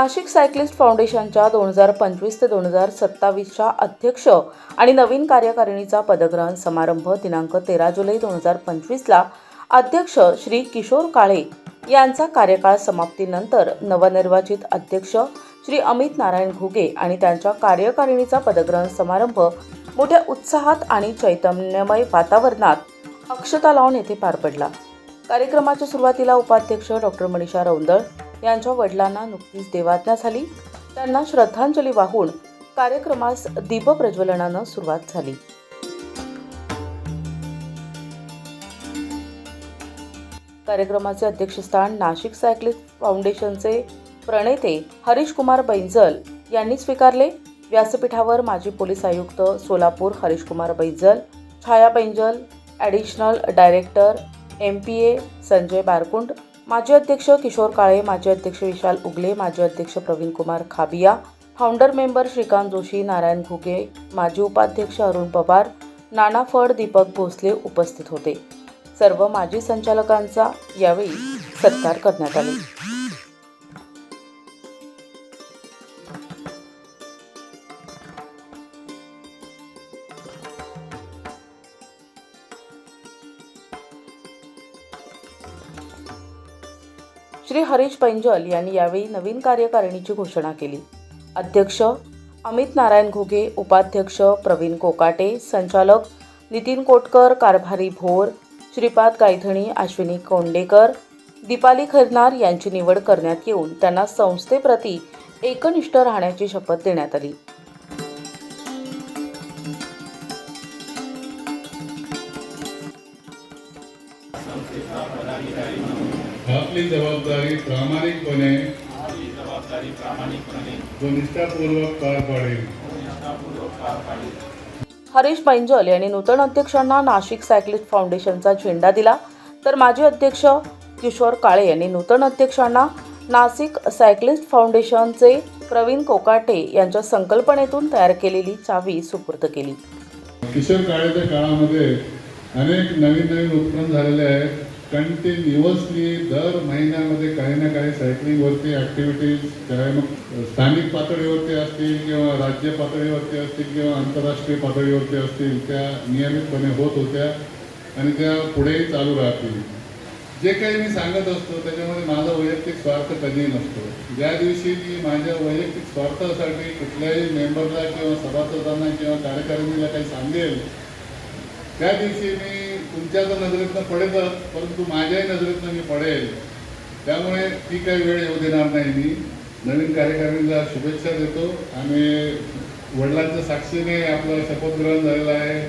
नाशिक सायक्लिस्ट फाउंडेशनच्या दोन हजार पंचवीस ते दोन हजार सत्तावीसच्या अध्यक्ष आणि नवीन कार्यकारिणीचा पदग्रहण समारंभ दिनांक तेरा जुलै दोन हजार पंचवीसला अध्यक्ष श्री किशोर काळे यांचा कार्यकाळ समाप्तीनंतर नवनिर्वाचित अध्यक्ष श्री अमित नारायण घुगे आणि त्यांच्या कार्यकारिणीचा पदग्रहण समारंभ मोठ्या उत्साहात आणि चैतन्यमय वातावरणात अक्षता लावून येथे पार पडला. कार्यक्रमाच्या सुरुवातीला उपाध्यक्ष डॉक्टर मनीषा रौंदळ यांच्या वडिलांना नुकतीच देवाज्ञा झाली. त्यांना श्रद्धांजली वाहून कार्यक्रमास दीपप्रज्वलनानं सुरुवात झाली. कार्यक्रमाचे अध्यक्षस्थान नाशिक सायक्लिस्ट फाउंडेशनचे प्रणेते हरीश कुमार बैंजल यांनी स्वीकारले. व्यासपीठावर माजी पोलीस आयुक्त Solapur Harish Kumar Bainjal Chhaya Bainjal additional director M P A Sanjay Barkund माजी अध्यक्ष किशोर काळे माजी अध्यक्ष विशाल उगले माजी अध्यक्ष प्रवीण कुमार खाबिया फाउंडर मेंबर श्रीकांत जोशी नारायण घुगे माजी उपाध्यक्ष अरुण पवार नाना फड दीपक भोसले उपस्थित होते. सर्व माजी संचालकांचा यावेळी सत्कार करण्यात आले. श्री हरीश पैंजल यांनी यावेळी नवीन कार्यकारिणीची घोषणा केली. अध्यक्ष अमित नारायण घुगे उपाध्यक्ष प्रवीण कोकाटे संचालक नितीन कोटकर कारभारी भोर श्रीपाद गायधणी अश्विनी कोंडेकर दीपाली खरनार यांची निवड करण्यात येऊन त्यांना संस्थेप्रती एकनिष्ठ राहण्याची शपथ देण्यात आली. आपली जबाबदारी प्रामाणिकपणे व निष्ठापूर्वक पार पाडेल. हरीश पैंजल यांनी नूतन अध्यक्षांना नाशिक सायक्लिस्ट फाउंडेशनचा झेंडा दिला. तर माजी अध्यक्ष किशोर काळे यांनी नूतन अध्यक्षांना नाशिक सायक्लिस्ट फाउंडेशनचे प्रवीण कोकाटे यांच्या संकल्पनेतून तयार केलेली चावी सुपूर्द केली. किशोर काळाच्या काळामध्ये अनेक नवीन नवीन उपक्रम झालेले आहेत. कारण ते दिवसली दर महिन्यामध्ये काही ना काही सायकलिंगवरती ॲक्टिव्हिटीज काय मग स्थानिक पातळीवरती असतील किंवा राज्य पातळीवरती असतील किंवा आंतरराष्ट्रीय पातळीवरती असतील त्या नियमितपणे होत होत्या आणि त्या पुढेही चालू राहतील. जे काही मी सांगत असतो त्याच्यामध्ये माझा वैयक्तिक स्वार्थ कधीही नसतो. ज्या दिवशी मी माझ्या वैयक्तिक स्वार्थासाठी कुठल्याही मेंबरला किंवा सभासदांना किंवा कार्यकारिणीला काही सांगेल त्या दिवशी मी तुमच्या तर नजरेतनं पडेलच परंतु माझ्याही नजरेतनं मी पडेल. त्यामुळे ती काही वेळ येऊ देणार नाही मी. नवीन कार्यकारिणीला शुभेच्छा देतो. आणि वडिलांच्या साक्षीने आपलं शपथग्रहण झालेलं आहे.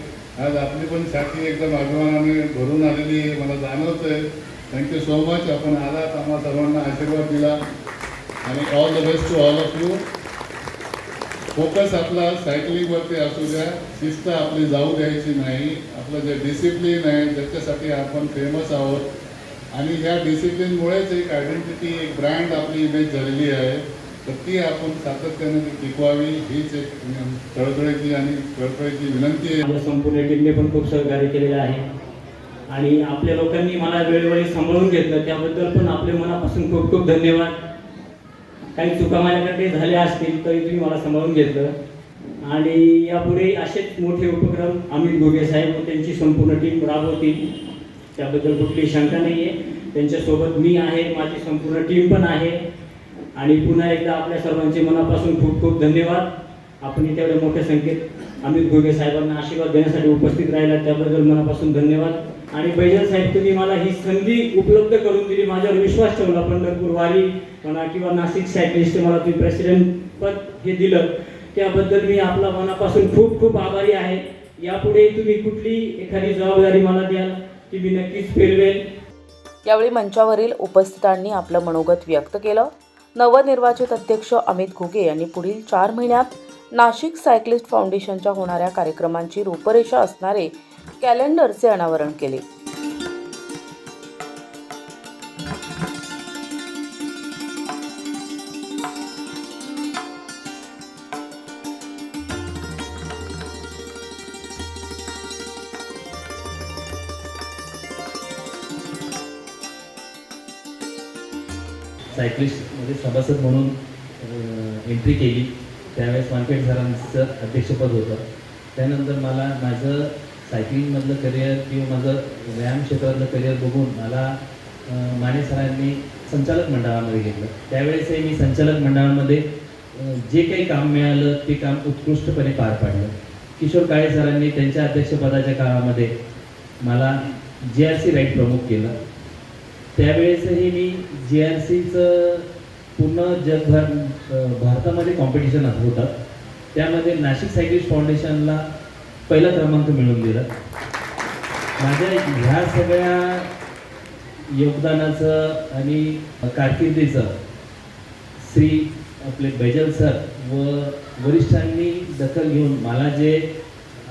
आज आपली पण साथी एकदम अभिमानाने भरून आलेली आहे मला जाणवत आहे थँक्यू सो मच आपण आलात आम्हाला सर्वांना आशीर्वाद दिला. आणि all the best to all of you focus आपला सायकलिंगवरती असू द्या शिस्त आपली जाऊ द्यायची नाही आपलं जे डिसिप्लिन आहे त्याच्यासाठी आपण फेमस आहोत. आणि या डिसिप्लिनमुळेच एक आयडेंटिटी एक ब्रँड आपली इमेज झालेली आहे. तर ती आपण सातत्याने टिकवावी हीच एक तळतळीची आणि कळकळीची विनंती आहे. संपूर्ण टीमने पण खूप सहकार्य केलेलं आहे. आणि आपल्या लोकांनी मला वेळोवेळी सांभाळून घेतलं त्याबद्दल पण आपल्या मनापासून खूप खूप धन्यवाद. काही चुका माझ्याकडे झाल्या असतील तरी तुम्ही मला सांभाळून घेतलं. आणि यापुढे असेच मोठे उपक्रम अमित गोगे साहेब व त्यांची संपूर्ण टीम राबवतील. त्याबद्दल कुठली शंका नाही आहे त्यांच्यासोबत मी आहे माझी संपूर्ण टीम पण आहे. आणि पुन्हा एकदा आपल्या सर्वांचे मनापासून खूप खूप धन्यवाद. आपण तेवढ्या मोठ्या संख्येत अमित घोगे साहेबांना आशीर्वाद देण्यासाठी उपस्थित राहिला. त्याबद्दल मनापासून धन्यवाद. आणि बैजल साहेब तुम्ही मला ही संधी उपलब्ध करून दिली. माझ्यावर विश्वास ठेवला. पंढरपूर वारी म्हणा किंवा नाशिक सायकलिस्ट मला तुम्ही प्रेसिडेंट पद हे दिलं. त्याबद्दल मी आपला मनापासून खूप खूप आभारी आहे. यापुढे तुम्ही कुठली एखादी जबाबदारी मला द्याल ती मी नक्कीच फिरवेल. यावेळी मंचावरील उपस्थितांनी आपलं मनोगत व्यक्त केलं. नवनिर्वाचित अध्यक्ष अमित घुगे यांनी पुढील चार महिन्यात नाशिक सायक्लिस्ट फाउंडेशनच्या होणाऱ्या कार्यक्रमांची रूपरेषा असणारे कॅलेंडरचे अनावरण केले. सायक्लिस्टमध्ये सभासद म्हणून एंट्री केली. त्यावेळेस वानखेड सरांचं अध्यक्षपद होतं. त्यानंतर मला माझं सायकलिंगमधलं करिअर किंवा माझं व्यायाम क्षेत्रातलं करिअर बघून मला माने सरांनी संचालक मंडळामध्ये घेतलं. त्यावेळेसही मी संचालक मंडळामध्ये जे काही काम मिळालं ते काम उत्कृष्टपणे पार पाडलं. किशोर काळे सरांनी त्यांच्या अध्यक्षपदाच्या काळामध्ये मला जे आर सी राईट प्रमुख केलं. त्यावेळेसही मी जी आर सीचं पूर्ण जगभर भारतामध्ये कॉम्पिटिशन होतात त्यामध्ये नाशिक सायक्लिस्ट फाउंडेशनला पहिला क्रमांक मिळवून दिला. माझ्या ह्या सगळ्या योगदानाचं आणि कारकिर्दीचं श्री आपले बैजल सर व वरिष्ठांनी दखल घेऊन मला जे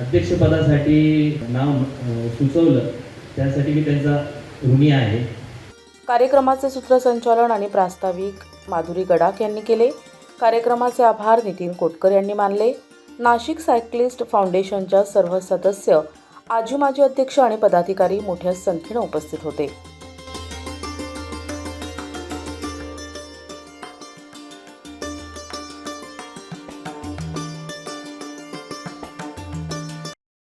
अध्यक्षपदासाठी नाव सुचवलं त्यासाठी मी त्यांचा ऋणी आहे. कार्यक्रमाचे सूत्रसंचालन आणि प्रास्ताविक माधुरी गडाख यांनी केले. कार्यक्रमाचे आभार नितीन कोटकर यांनी मानले. नाशिक सायक्लिस्ट फाउंडेशनच्या सर्व सदस्य आजी माजी अध्यक्ष आणि पदाधिकारी मोठ्या संख्येनं उपस्थित होते.